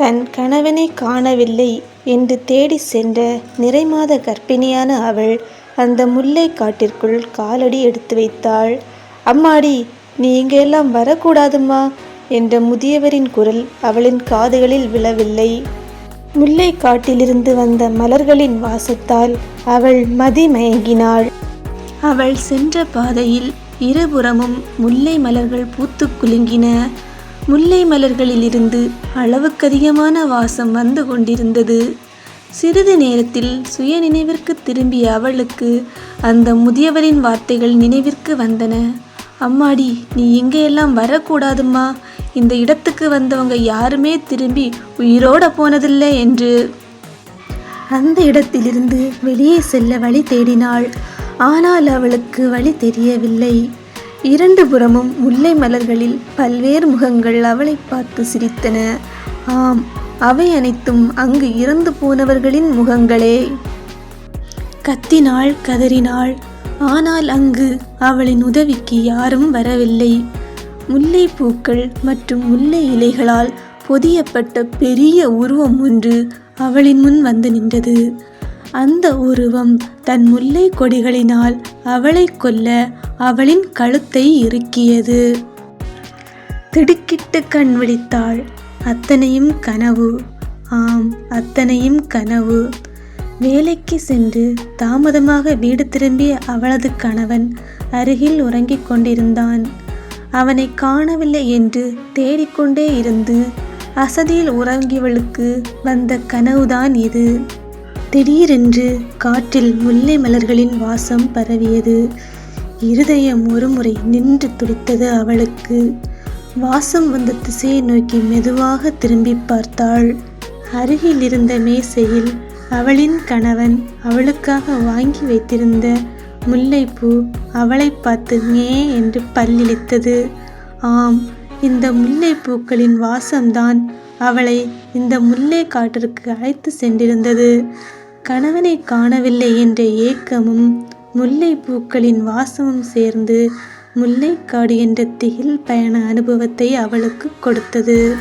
தன் கணவனை காணவில்லை என்று தேடிச் சென்ற நிறைமாத கர்ப்பிணியான அவள் அந்த முல்லை காட்டிற்குள் காலடி எடுத்து வைத்தாள். அம்மாடி நீ இங்கெல்லாம் வரக்கூடாதும்மா என்ற முதியவரின் குரல் அவளின் காதுகளில் விழவில்லை. முல்லை காட்டிலிருந்து வந்த மலர்களின் வாசத்தால் அவள் மதிமயங்கினாள். அவள் சென்ற பாதையில் இருபுறமும் முல்லை மலர்கள் பூத்து குலுங்கின. முல்லை மலர்களிலிருந்து அளவுக்கதிகமான வாசம் வந்து கொண்டிருந்தது. சிறிது நேரத்தில் சுய நினைவிற்கு திரும்பிய அவளுக்கு அந்த முதியவரின் வார்த்தைகள் நினைவிற்கு வந்தன. அம்மாடி நீ இங்கேயெல்லாம் வரக்கூடாதும்மா இந்த இடத்துக்கு வந்தவங்க யாருமே திரும்பி உயிரோட போனதில்லை என்று. அந்த இடத்திலிருந்து வெளியே செல்ல வழி தேடினாள். ஆனால் அவளுக்கு வழி தெரியவில்லை. இரண்டு புறமும் முல்லை மலர்களில் பல்வேறு முகங்கள் அவளைப் பார்த்து சிரித்தன. ஆம் அவை அனைத்தும் அங்கு இறந்து போனவர்களின் முகங்களே. கத்தினாள் கதறினாள். ஆனால் அங்கு அவளின் உதவிக்கு யாரும் வரவில்லை. முல்லை பூக்கள் மற்றும் முல்லை இலைகளால் பொதியப்பட்ட பெரிய உருவம் ஒன்று அவளின் முன் வந்து நின்றது. அந்த உருவம் தன் முல்லைக் கொடிகளினால் அவளை கொல்ல அவளின் கழுத்தை இறுக்கியது. திடுக்கிட்டு கண் விழித்தாள். அத்தனையும் கனவு. ஆம் அத்தனையும் கனவு. வேலைக்கு சென்று தாமதமாக வீடு திரும்பிய அவளது கணவன் அருகில் உறங்கிக் கொண்டிருந்தான். அவனைக் காணவில்லை என்று தேடிக்கொண்டே இருந்து அசதியில் உறங்கியவளுக்கு வந்த கனவுதான் இது. திடீரென்று காற்றில் முல்லை மலர்களின் வாசம் பரவியது. இருதயம் ஒருமுறை நின்று துடித்தது அவளுக்கு. வாசம் வந்த திசையை நோக்கி மெதுவாகத் திரும்பிப் பார்த்தாள். அருகில் இருந்த மேசையில் அவளின் கணவன் அவளுக்காக வாங்கி வைத்திருந்த முல்லைப்பூ அவளைப் பார்த்து மே என்று பல்லிளித்தது. ஆம் இந்த முல்லை பூக்களின் வாசம்தான் அவளை இந்த முல்லை காட்டிற்கு அழைத்துச் சென்றிருந்தது. கணவனைக் காணவில்லை என்ற ஏக்கமும் முல்லை பூக்களின் வாசமும் சேர்ந்து முல்லைக்காடு என்ற திகில் பயண அனுபவத்தை அவளுக்குக் கொடுத்தது.